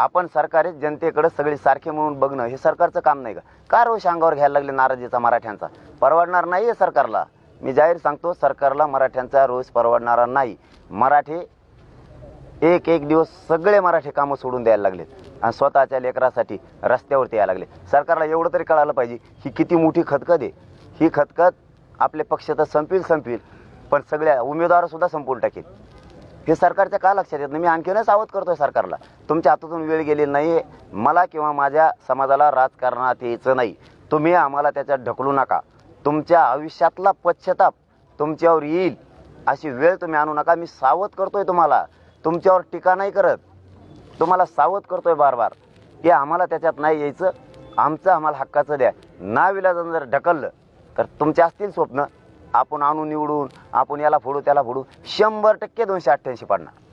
आपण सरकारी जनतेकडे सगळे सारखे म्हणून बघणं हे सरकारचं काम नाही का? का रोष अंगावर घ्यायला लागले नाराजीचा मराठ्यांचा? परवडणार नाही आहे सरकारला. मी जाहीर सांगतो सरकारला मराठ्यांचा रोष परवडणारा नाही. मराठी एक एक दिवस सगळे मराठी कामं सोडून द्यायला लागलेत आणि स्वतःच्या लेकरासाठी रस्त्यावरती यायला लागले. सरकारला एवढं तरी कळायला पाहिजे ही किती मोठी खतखत आहे. ही खतखत आपले पक्ष तर संपील संपील. पण सगळ्या उमेदवारसुद्धा संपवून टाकेल. हे सरकारच्या का लक्षात येत नाही? मी आणखीनच सावध करतोय सरकारला. तुमच्या हातातून वेळ गेलेली नाही आहे मला किंवा माझ्या समाजाला राजकारणात यायचं नाही. तुम्ही आम्हाला त्याच्यात ढकलू नका. तुमच्या आयुष्यातला पश्चाताप तुमच्यावर येईल. अशी वेळ तुम्ही आणू नका. मी सावध करतोय तुम्हाला. तुमच्यावर टीका नाही करत. तुम्हाला सावध करतोय बार बार की आम्हाला त्याच्यात नाही यायचं. आमचं आम्हाला हक्काचं द्या. नाविलाजन जर ढकललं तर तुमचे असतील स्वप्न. आपण आणून निवडून आपण याला फोडू त्याला फोडू शंभर टक्के दोनशे अठ्ठ्याऐंशी पडणार.